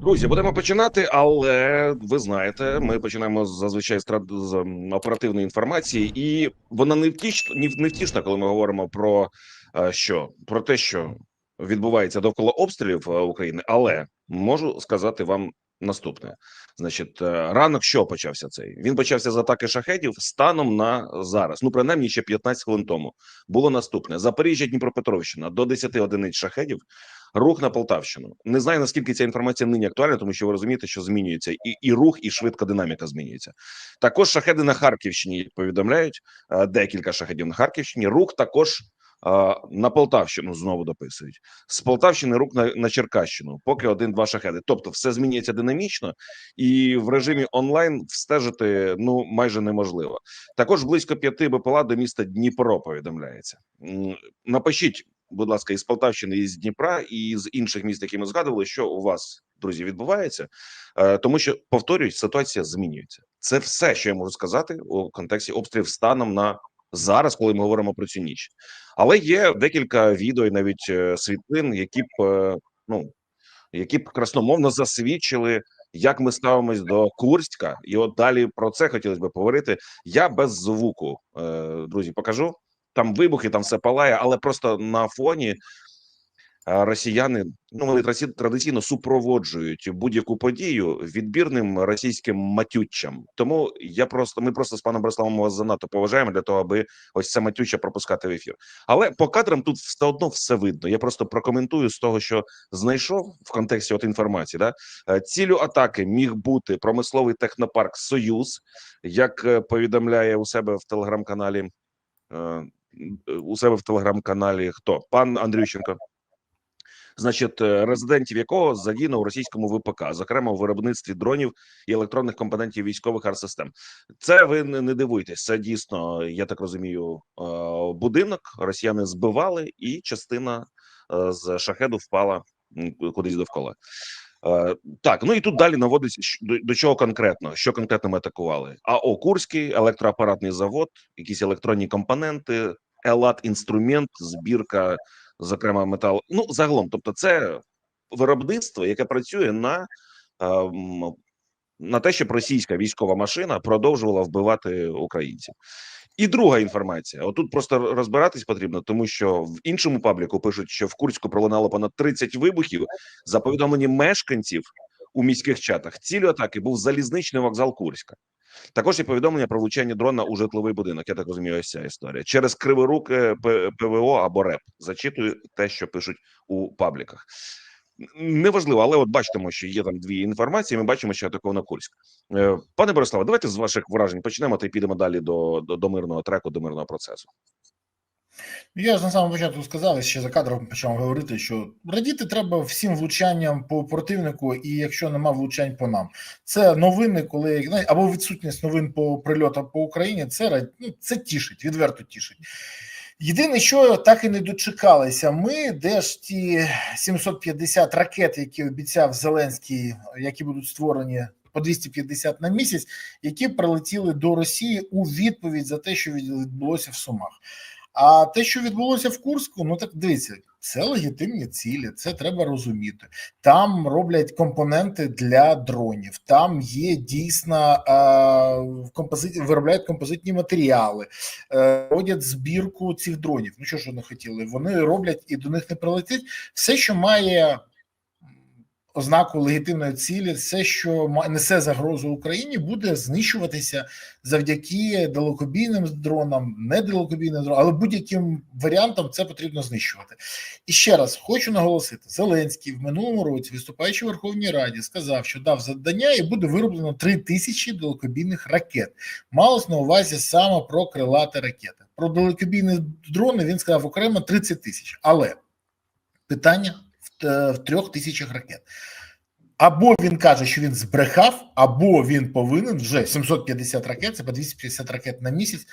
Друзі, будемо починати, але ви знаєте, ми починаємо зазвичай з, оперативної інформації, і вона не втішна, не втішна, коли ми говоримо про е, що про те, що відбувається довкола обстрілів е, України. Але можу сказати вам наступне: значить, е, ранок що почався цей? Він почався з атаки шахедів станом на зараз. Ну принаймні ще 15 хвилин тому було наступне: Запоріжжя, Дніпропетровщина до 10 одиниць шахедів. Рух на Полтавщину. Не знаю наскільки ця інформація нині актуальна, тому що ви розумієте, що змінюється і, і рух, і швидка динаміка змінюється. Також шахеди на Харківщині повідомляють е, декілька шахедів на Харківщині. Рух також на Полтавщину знову дописують. З Полтавщини рух на, на Черкащину, поки один-два шахеди. Тобто, все змінюється динамічно, і в режимі онлайн встежити ну майже неможливо. Також близько п'яти БПЛА до міста Дніпро повідомляється. Напишіть будь ласка, із Полтавщини, із Дніпра і з інших міст, які ми згадували, що у вас, друзі, відбувається, Е, тому що повторюють, ситуація змінюється. Це все, що я можу сказати у контексті обстрілів станом на зараз, коли ми говоримо про цю ніч. Але є декілька відео і навіть е, світлин, які б е, ну які б красномовно засвідчили. Як ми ставимось до Курська, і от далі про це хотілося б поговорити. Я без звуку, е, друзі, покажу там вибухи, там все палає, але просто на фоні росіяни ну вони традиційно супроводжують будь-яку подію відбірним російським матюччям. Тому я просто ми просто з паном Бориславом вас занадто поважаємо для того, аби ось це матюча пропускати в ефір. Але по кадрам тут все одно все видно. Я просто прокоментую з того, що знайшов в контексті от інформації. Да Е, цілю атаки міг бути промисловий технопарк Союз, як е, повідомляє у себе в телеграм-каналі. е, у себе в телеграм-каналі хто пан Андрющенко. Значить, е, резидентів якого задіяно у російському ВПК, зокрема у виробництві дронів і електронних компонентів військових арсистем. Це ви не дивуйтесь. Це дійсно, я так розумію, е, будинок росіяни збивали, і частина е, з шахеду впала кудись довкола. Так, ну і тут далі наводиться до, до чого конкретно, що конкретно ми атакували. АО Курський, електроапаратний завод, якісь електронні компоненти, елат інструмент, збірка, зокрема метал. Ну загалом, тобто, це виробництво, яке працює на, е, на те, щоб російська військова машина продовжувала вбивати українців. І друга інформація: отут просто розбиратись потрібно, тому що в іншому пабліку пишуть, що в Курську пролунало понад 30 вибухів. За повідомленням мешканців у міських чатах, цілю атаки був залізничний вокзал Курська. Також є повідомлення про влучання дрона у житловий будинок. Я так розумію, ось ця історія через криворуке П- ПВО або РЕП. Зачитую те, що пишуть у пабліках. Неважливо, але от бачимо, що є там дві інформації. Ми бачимо, що атаковано Курськ. Е, Пане Бориславе, давайте з ваших вражень почнемо та й підемо далі до, до, до мирного треку, до мирного процесу. Я ж на самому початку сказав, ще за кадром почав говорити, що радіти треба всім влучанням по противнику, і якщо нема влучань по нам, це новини, коли або відсутність новин по прильотам по Україні. Це ну, це тішить, відверто тішить. Єдине, що так і не дочекалися, ми де ж ті 750 ракет, які обіцяв Зеленський, які будуть створені по 250 на місяць, які прилетіли до Росії у відповідь за те, що відбулося в Сумах. А те, що відбулося в Курську, ну так дивіться, це легітимні цілі, це треба розуміти. Там роблять компоненти для дронів, там є дійсно е, композит, виробляють композитні матеріали, е, роблять збірку цих дронів. Ну що ж вони хотіли? Вони роблять і до них не прилетить все, що має ознаку легітимної цілі, все, що несе загрозу Україні, буде знищуватися завдяки далекобійним дронам, не далекобійним дронам, але будь-яким варіантам це потрібно знищувати. І ще раз хочу наголосити: Зеленський в минулому році, виступаючи в Верховній Раді, сказав, що дав завдання і буде вироблено 3 тисячі далекобійних ракет. Малось на увазі саме про крилати ракети. Про далекобійні дрони він сказав окремо 30 тисяч. Але питання в, е, трьох тисячах ракет. Або він каже, що він збрехав, або він повинен вже 750 ракет, це по 250 ракет на місяць.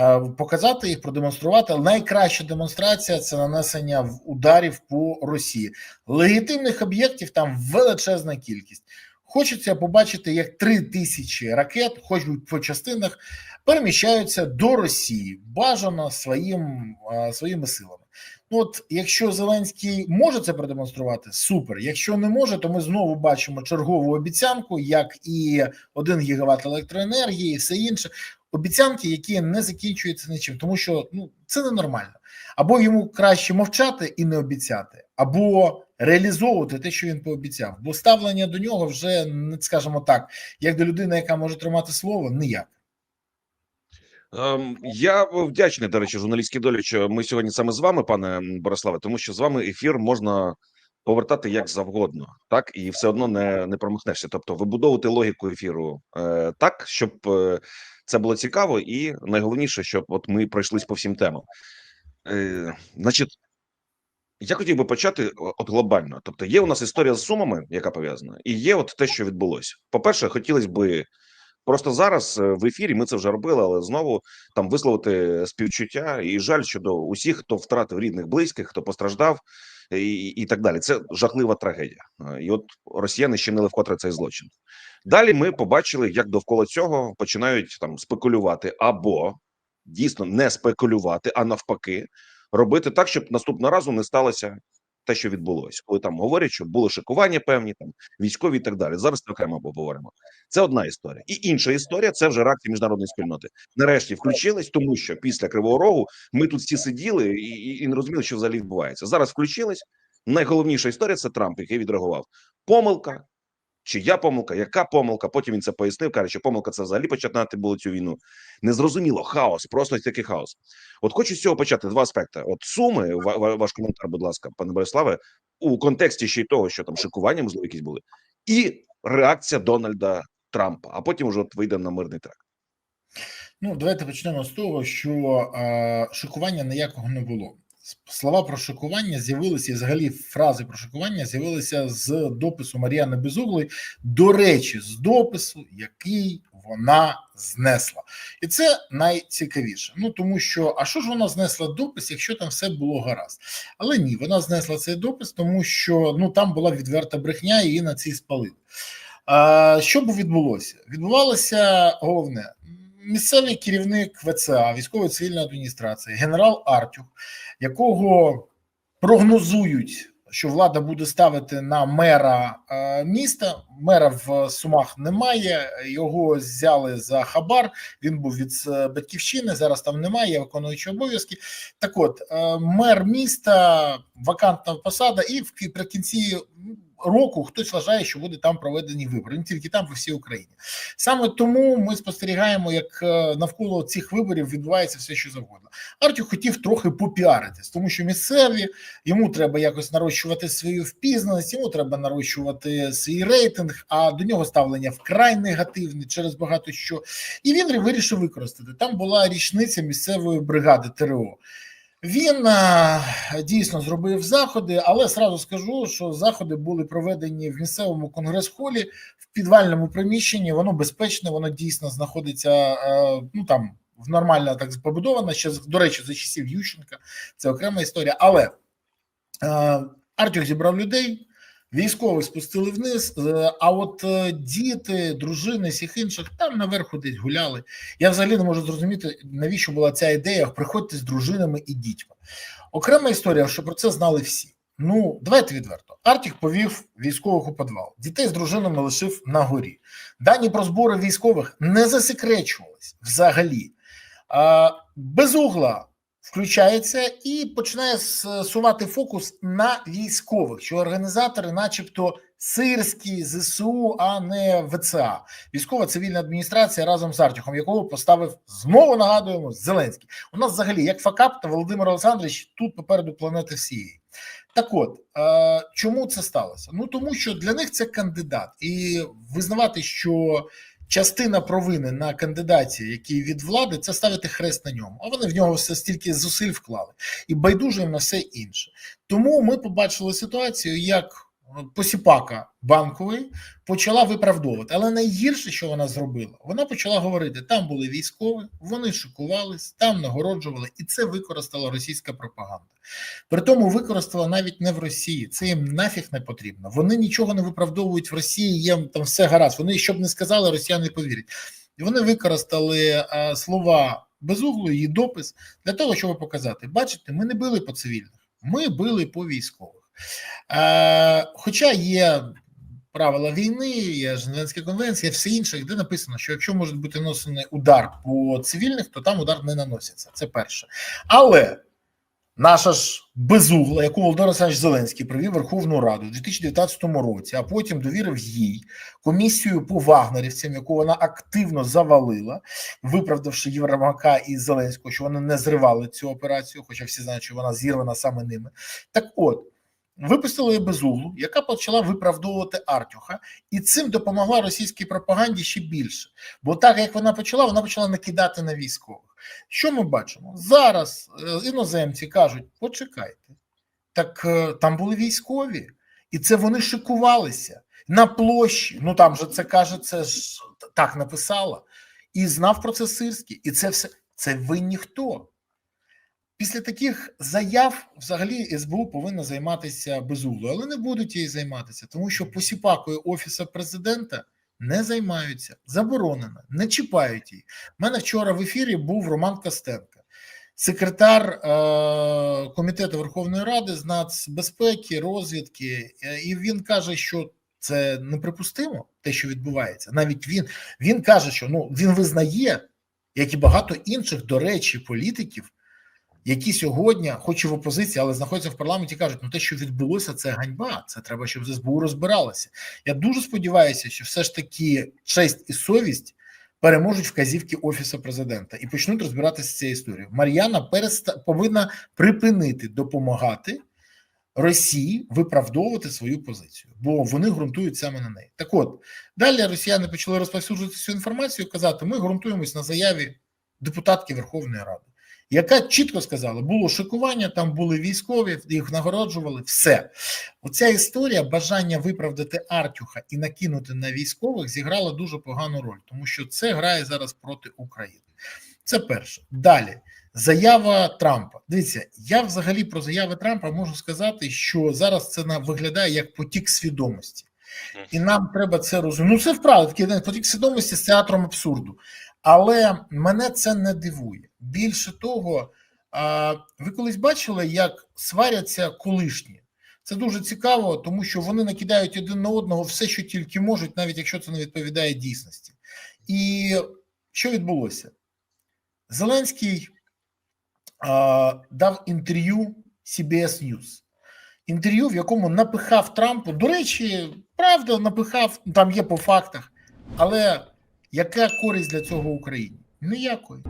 е, Показати їх, продемонструвати. Найкраща демонстрація це нанесення ударів по Росії. Легітимних об'єктів там величезна кількість. Хочеться побачити, як три тисячі ракет, хоч би по частинах, переміщаються до Росії бажано своїм, е, своїми силами. Ну от якщо Зеленський може це продемонструвати, супер. Якщо не може, то ми знову бачимо чергову обіцянку, як і 1 гігават електроенергії, і все інше. Обіцянки, які не закінчуються нічим, тому що ну це ненормально. Або йому краще мовчати і не обіцяти, або реалізовувати те, що він пообіцяв. Бо ставлення до нього вже не скажімо так, як до людини, яка може тримати слово, ніяк. Ем, Я вдячний, до речі, журналістській долі, що ми сьогодні саме з вами, пане Бориславе, тому що з вами ефір можна повертати як завгодно, так і все одно не, не промахнешся. Тобто, вибудовувати логіку ефіру е, так, щоб е, це було цікаво, і найголовніше, щоб от ми пройшлись по всім темам. Е, значить, я хотів би почати о- от глобально. Тобто, є у нас історія з сумами, яка пов'язана, і є от те, що відбулося. По-перше, хотілося би просто зараз е, в ефірі. Ми це вже робили, але знову там висловити співчуття і жаль щодо усіх, хто втратив рідних, близьких, хто постраждав, і, і так далі. Це жахлива трагедія. Е, І от росіяни чинили вкотре цей злочин. Далі ми побачили, як довкола цього починають там спекулювати або дійсно не спекулювати, а навпаки, робити так, щоб наступного разу не сталося те, що відбулося, коли там говорять, що були шикування певні, там військові і так далі. Зараз окремо поговоримо. Це одна історія, і інша історія це вже реакція міжнародної спільноти. Нарешті включились, тому що після Кривого Рогу ми тут всі сиділи і, і, і не розуміли, що взагалі відбувається. Зараз включились. Найголовніша історія це Трамп, який відреагував. Помилка. Чия помилка, яка помилка? Потім він це пояснив. каже, що помилка це взагалі починати було цю війну. Незрозуміло, хаос, просто такий хаос. От хочу з цього почати два аспекти. От суми, ва- ва- ваш коментар, будь ласка, пане Бориславе, у контексті ще й того, що там шикування, можливо, якісь були, і реакція Дональда Трампа. А потім вже от вийдемо на мирний трек. Ну, давайте почнемо з того, що е, шикування ніякого не було. Слова про шикування з'явилися, і взагалі фрази про шикування з'явилися з допису Мар'яни Безуглої. До речі, з допису, який вона знесла, і це найцікавіше. Ну тому що, а що ж вона знесла допис, якщо там все було гаразд? Але ні, вона знесла цей допис, тому що ну там була відверта брехня, її на цій спалили. А, що б відбулося? Відбувалося головне. Місцевий керівник ВЦА, військово цивільної адміністрації, генерал Артюх, якого прогнозують, що влада буде ставити на мера е, міста. Мера в Сумах немає. Його взяли за хабар. Він був від е, батьківщини. Зараз там немає. є виконуючий обов'язки. Так, от е, мер міста, вакантна посада, і в кінці року хтось вважає, що буде там проведені вибори. Не тільки там, по всій Україні. Саме тому ми спостерігаємо, як е, навколо цих виборів відбувається все, що завгодно. Артюх хотів трохи попіаритись, тому що місцеві йому треба якось нарощувати свою впізнаність, йому треба нарощувати свій рейтинг. А до нього ставлення вкрай негативне через багато що. І він вирішив використати. Там була річниця місцевої бригади ТРО. Він дійсно зробив заходи, але сразу скажу, що заходи були проведені в місцевому конгрес-холі в підвальному приміщенні. Воно безпечне, воно дійсно знаходиться ну там в нормально так побудовано. Ще до речі, за часів Ющенка. Це окрема історія. Але а, Артюх зібрав людей. Військових спустили вниз, е, а от е, діти, дружини, всіх інших там наверху десь гуляли. Я взагалі не можу зрозуміти, навіщо була ця ідея. Приходьте з дружинами і дітьми. Окрема історія, що про це знали всі. Ну, давайте відверто. Артік повів військових у підвал. Дітей з дружинами лишив на горі. Дані про збори військових не засекречувались взагалі. Без угла включається і починає сувати фокус на військових, що організатори, начебто, сирські ЗСУ, а не ВЦА, військова цивільна адміністрація разом з Артюхом, якого поставив знову нагадуємо Зеленський. У нас взагалі як факап та Володимир Олександрович тут попереду планети всієї. Так от е, чому це сталося? Ну тому що для них це кандидат, і визнавати, що частина провини на кандидаті, який від влади, це ставити хрест на ньому. А вони в нього все стільки зусиль вклали і байдуже на все інше. Тому ми побачили ситуацію, як посіпака банковий почала виправдовувати. Але найгірше, що вона зробила, вона почала говорити: там були військові, вони шокувались, там нагороджували, і це використала російська пропаганда. При тому використала навіть не в Росії. Це їм нафіг не потрібно. Вони нічого не виправдовують в Росії. Їм там все гаразд. Вони щоб не сказали, росіяни повірять. І вони використали а, слова безуглу, її допис для того, щоб показати: бачите, ми не били по цивільних. Ми били по військових. Е, хоча є правила війни, є Женевська конвенція, все інше, де написано, що якщо може бути нанесений удар по цивільних, то там удар не наноситься. Це перше. Але наша ж безугла, яку Володимир Олександрович Зеленський привів Верховну Раду у 2019 році, а потім довірив їй комісію по вагнерівцям, яку вона активно завалила, виправдавши Євромака і Зеленського, що вони не зривали цю операцію, хоча всі знають, що вона зірвана саме ними. Так от. Випустили безуглу, яка почала виправдовувати Артюха, і цим допомогла російській пропаганді ще більше. Бо так як вона почала, вона почала накидати на військових. Що ми бачимо? Зараз е, іноземці кажуть: почекайте, так е, там були військові, і це вони шикувалися на площі. Ну там же це каже, це ж так написала, і знав про це Сирський, і це все це ви ніхто. Після таких заяв взагалі СБУ повинна займатися безуглою, але не будуть її займатися, тому що посіпакою офісу президента не займаються, заборонено, не чіпають її. У мене вчора в ефірі був Роман Костенко, секретар е- комітету Верховної Ради з нацбезпеки, розвідки, е, і він каже, що це неприпустимо, те, що відбувається. Навіть він він каже, що ну він визнає, як і багато інших, до речі, політиків які сьогодні, хоч і в опозиції, але знаходяться в парламенті, кажуть, ну те, що відбулося, це ганьба. Це треба, щоб з СБУ розбиралося. Я дуже сподіваюся, що все ж таки честь і совість переможуть вказівки офісу президента і почнуть розбиратися з цією історією. Мар'яна переста... повинна припинити допомагати Росії виправдовувати свою позицію, бо вони ґрунтують саме на неї. Так, от далі росіяни почали розповсюджувати цю інформацію, казати: ми ґрунтуємось на заяві депутатки Верховної Ради яка чітко сказала, було шикування, там були військові, їх нагороджували. Все оця історія бажання виправдати Артюха і накинути на військових зіграла дуже погану роль, тому що це грає зараз проти України. Це перше. Далі заява Трампа. Дивіться, я взагалі про заяви Трампа можу сказати, що зараз це виглядає як потік свідомості, і нам треба це розуміти. Ну це вправді потік свідомості з театром абсурду. Але мене це не дивує. Більше того, ви колись бачили, як сваряться колишні. Це дуже цікаво, тому що вони накидають один на одного все, що тільки можуть, навіть якщо це не відповідає дійсності. І що відбулося? Зеленський а, дав інтерв'ю CBS News. Інтерв'ю, в якому напихав Трампу. До речі, правда, напихав, там є по фактах, але яка користь для цього Україні? Ніякої.